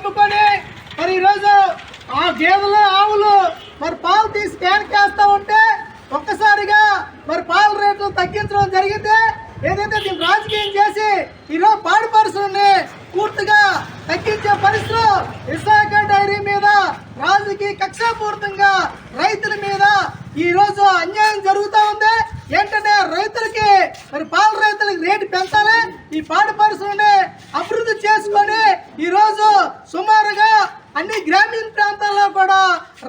అమ్ముకొని మరి ఈరోజు ఆ గేదెలు ఆవులు మరి పాలు తీసి క్యాన్ చేస్తూ ఉంటే ఒక్కసారిగా మరి పాల రేట్లు తగ్గించడం జరిగితే ఏదైతే దీన్ని రాజకీయం చేసి ఈరోజు పాడి పరిశ్రమని పూర్తిగా తగ్గించే పరిస్థితులు విశాఖ డైరీ మీద రాజకీయ కక్షాపూర్తంగా రైతుల మీద ఈరోజు అన్యాయం జరుగుతూ ఉంది. ఏంటంటే రైతులకి మరి పాల రైతులకి రేటు పెంచాలి. ఈ పాడి పరిశ్రమని అభివృద్ధి చేసుకొని ఈరోజు అన్ని గ్రామీణ ప్రాంతాల్లో కూడా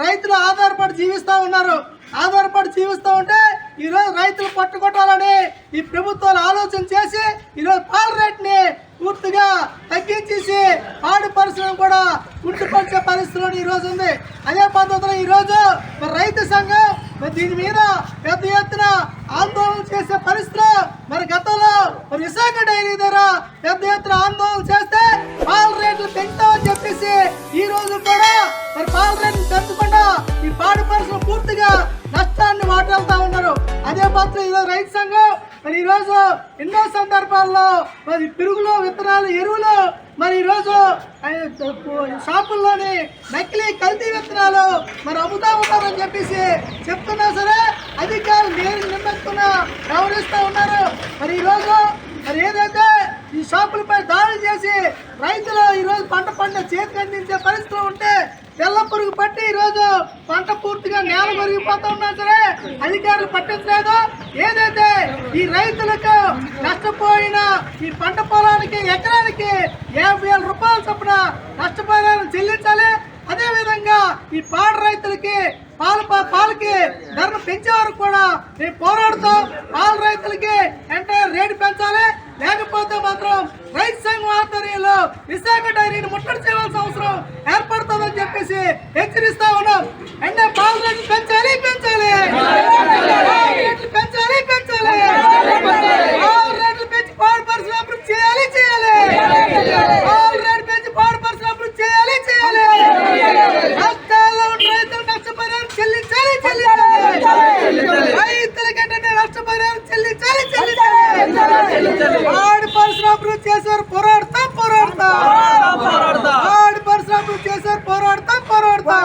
రైతులు ఆధారపడి జీవిస్తూ ఉన్నారు. ఆధారపడి జీవిస్తూ ఉంటే ఈరోజు రైతులు పట్టుకోవాలని ఈ ప్రభుత్వాలు ఆలోచన చేసి ఈరోజు పాల రేట్ని పూర్తిగా తగ్గించేసి పాడి పరిశ్రమ కూడా గుర్తుపరిచే పరిస్థితిలో ఈ రోజు ఉంది. అదే పద్ధతిలో ఈరోజు మరి రైతు సంఘం మరి దీని మీద పెద్ద ఎత్తున ఆందోళన చేసే పరిస్థితులు మరి గతంలో మరి విశాఖ డైరీ ద్వారా పెద్ద ఎత్తున ఆందోళన చేస్తే పాల రైతు సంఘం. మరి ఈరోజు ఎన్నో సందర్భాల్లో మరి పిరుగులు విత్తనాలు ఎరువులు మరి ఈరోజు షాపుల్లోని నకిలీ కల్తీ విత్తనాలు మరి అమ్ముతా ఉన్నారని చెప్పేసి చెప్తున్నా సరే అధికారులు నేను నిన్నెత్తున గౌరవిస్తూ ఉన్నారు. మరి ఈరోజు మరి ఏదైతే ఈ షాపులపై దాడులు చేసి రైతులు ఈరోజు పంట పంట చేతికి అందించే పరిస్థితులు ఉంటే తెల్ల పురుగు పట్టి ఈరోజు పంట పూర్తిగా నేల కొరిగిపోతా ఉన్నా సరే అధికారులు పట్టించలేదు. ఏదైతే ఈ రైతులకు నష్టపోయిన ఈ పంట పొలానికి ఎకరానికి యాభై వేల రూపాయల చొప్పున నష్టపరిహారం చెల్లించాలి. అదేవిధంగా ఈ పాడ రైతులకి పాలు పాలకి ధరను పెంచే వరకు కూడా మేము పోరాడుతాం. పాల రైతులకి ఎంటైర్ రేటు పెంచాలి. లేకపోతే మాత్రం రైతు సంఘం ఆధ్వర్యంలో విశాఖ డైరీని ముట్టడి చేయవలసిన అవసరం ఏర్పడుతుందని చెప్పేసి హెచ్చరిస్తా ఉన్నాం. అంటే పాల రైతు పెంచ ఆడి పరిశ్రమ అభివృద్ధి చేశారు పోరాడతా పోరాడతా. ఆడి పరిశ్రమ అభివృద్ధి చేశారు పోరాడతా పోరాడతా.